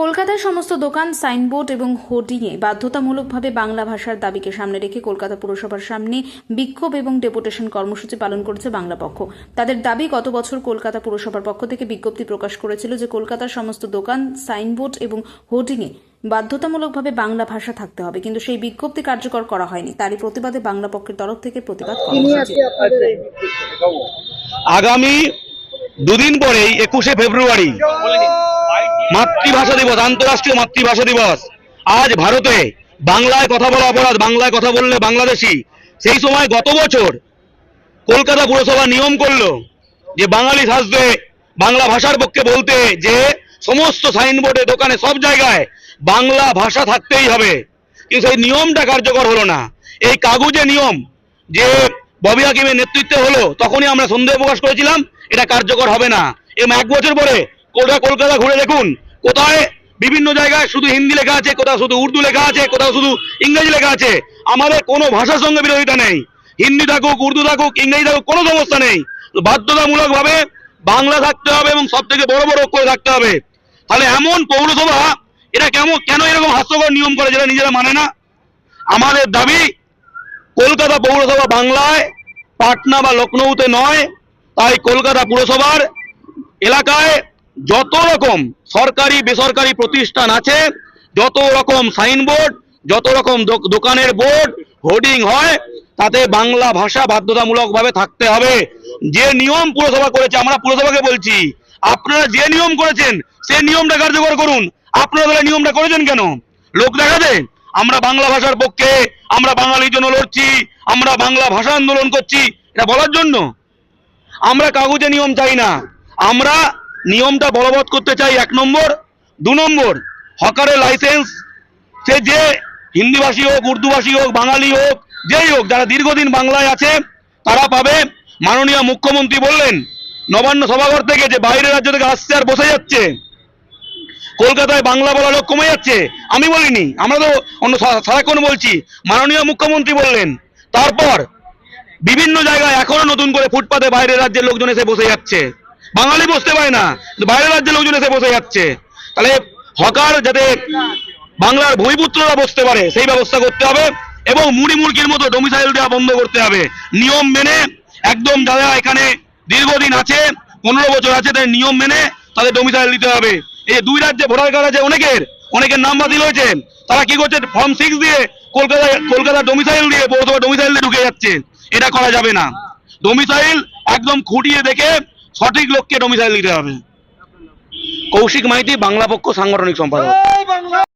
কলকাতার সমস্ত দোকান সাইনবোর্ড এবং হোর্ডিংয়ে বাধ্যতামূলকভাবে বাংলা ভাষার দাবিকে সামনে রেখে কলকাতা পুরসভার সামনে বিক্ষোভ এবং ডেপুটেশন কর্মসূচি পালন করেছে বাংলা পক্ষ। তাদের দাবি গত বছর কলকাতা পুরসভার পক্ষ থেকে বিজ্ঞপ্তি প্রকাশ করেছিল যে কলকাতার সমস্ত দোকান সাইনবোর্ড এবং হোর্ডিংয়ে বাধ্যতামূলকভাবে বাংলা ভাষা থাকতে হবে। কিন্তু সেই বিজ্ঞপ্তি কার্যকর করা হয়নি। তারই প্রতিবাদে বাংলা পক্ষের তরফ থেকে প্রতিবাদ আগামী দুদিন পরেই একুশে ফেব্রুয়ারি মাতৃভাষা দিবস, আন্তরাষ্ট্রীয় মাতৃভাষা দিবস। আজ ভারতে বাংলায় কথা বলা অপরাধ, বাংলায় কথা বললে বাংলাদেশি। সেই সময় গত বছর কলকাতা পুরসভা নিয়ম করল যে বাঙালি সাজতে বাংলা ভাষার পক্ষে বলতে যে সমস্ত সাইনবোর্ডে, দোকানে, সব জায়গায় বাংলা ভাষা থাকতেই হবে। কিন্তু সেই নিয়মটা কার্যকর হলো না। এই কাগজে নিয়ম যে ববি হাকিমের নেতৃত্বে হলো, তখনই আমরা সন্দেহ প্রকাশ করেছিলাম, এটা কার্যকর হবে না। এবং এক বছর পরে কলকাতা ঘুরে দেখুন কোথায়? বিভিন্ন জায়গায় শুধু হিন্দি লেখা আছে, কোথাও শুধু উর্দু লেখা আছে, কোথাও শুধু ইংরেজি লেখা আছে। আমাদের কোনো ভাষার সঙ্গে বিরোধিতা নেই। হিন্দি থাকুক, উর্দু থাকুক, ইংরেজি থাকুক, কোনো সমস্যা নেই। বাধ্যতামূলক ভাবে বাংলা থাকতে হবে এবং সব থেকে বড় বড় করে থাকতে হবে। তাহলে এমন পৌরসভা, এটা কেমন, কেন এরকম হাস্যকর নিয়ম করে যেটা নিজেরা মানে না? আমাদের দাবি, কলকাতা পৌরসভা বাংলায়, পাটনা বা লখনৌতে নয়, তাই কলকাতা পুরসভার এলাকায় যত রকম সরকারি, বেসরকারি প্রতিষ্ঠান আছে, যত রকম সাইনবোর্ড, যত রকম দোকানের বোর্ড, হোর্ডিং হয়, তাতে বাংলা ভাষা বাধ্যতামূলকভাবে থাকতে হবে। যে নিয়ম পুরসভা করেছে, আমরা পুরসভাকে বলছি, আপনারা যে নিয়ম করেছেন সেই নিয়মটা কার্যকর করুন। আপনারা তাহলে নিয়মটা করেছেন কেন? লোক দেখাতে, আমরা বাংলা ভাষার পক্ষে, আমরা বাঙালির জন্য লড়ছি, আমরা বাংলা ভাষা আন্দোলন করছি, এটা বলার জন্য। আমরা কাগজে নিয়ম চাই না। আমরা নিয়মটা বলবৎ করতে চাই, এক নম্বর। দু নম্বর, হকারের লাইসেন্স সে যে হিন্দিভাষী হোক, উর্দুভাষী হোক, বাঙালি হোক, যেই হোক, যারা দীর্ঘদিন বাংলায় আছে, তারা পাবে। মাননীয় মুখ্যমন্ত্রী বললেন, নবান্ন সভাঘর থেকে যে বাইরের রাজ্য থেকে আসছে আর বসে যাচ্ছে, কলকাতায় বাংলা বলা লোক কমে যাচ্ছে, আমি বলিনি, আমরা তো অন্য সারাক্ষণ বলছি। মাননীয় মুখ্যমন্ত্রী বললেন, তারপর বিভিন্ন জায়গায় এখনও নতুন করে ফুটপাতে বাইরের রাজ্যের লোকজন এসে বসে যাচ্ছে। বাঙালি বসতে পারে না বাইরের রাজ্যের লোকজন এসে বসে যাচ্ছে। তাহলে হকার যাতে বাংলার ভূমিপুত্ররা বসতে পারে, সেই ব্যবস্থা করতে হবে এবং মুড়ি মুরগির মতো ডোমিসাইল দেওয়া বন্ধ করতে হবে। নিয়ম মেনে একদম যারা এখানে দীর্ঘদিন আছে, পনেরো বছর আছে, তাদের নিয়ম মেনে তাদের ডোমিসাইল দিতে হবে। এই দুই রাজ্যে ভোটার কার্ড আছে অনেকের অনেকের নাম বাতিল হয়েছে। তারা কি করছে? ফর্ম সিক্স দিয়ে কলকাতায় কলকাতা ডোমিসাইল দিয়ে পৌরসভা ডোমিসাইল দিয়ে ঢুকে যাচ্ছে। এটা করা যাবে না। ডোমিসাইল একদম খুঁটিয়ে দেখে সঠিক লোককে ডোমিসাইল দিতে হবে। কৌশিক মাইতি বাংলা পক্ষ সাংগঠনিক সম্পাদক।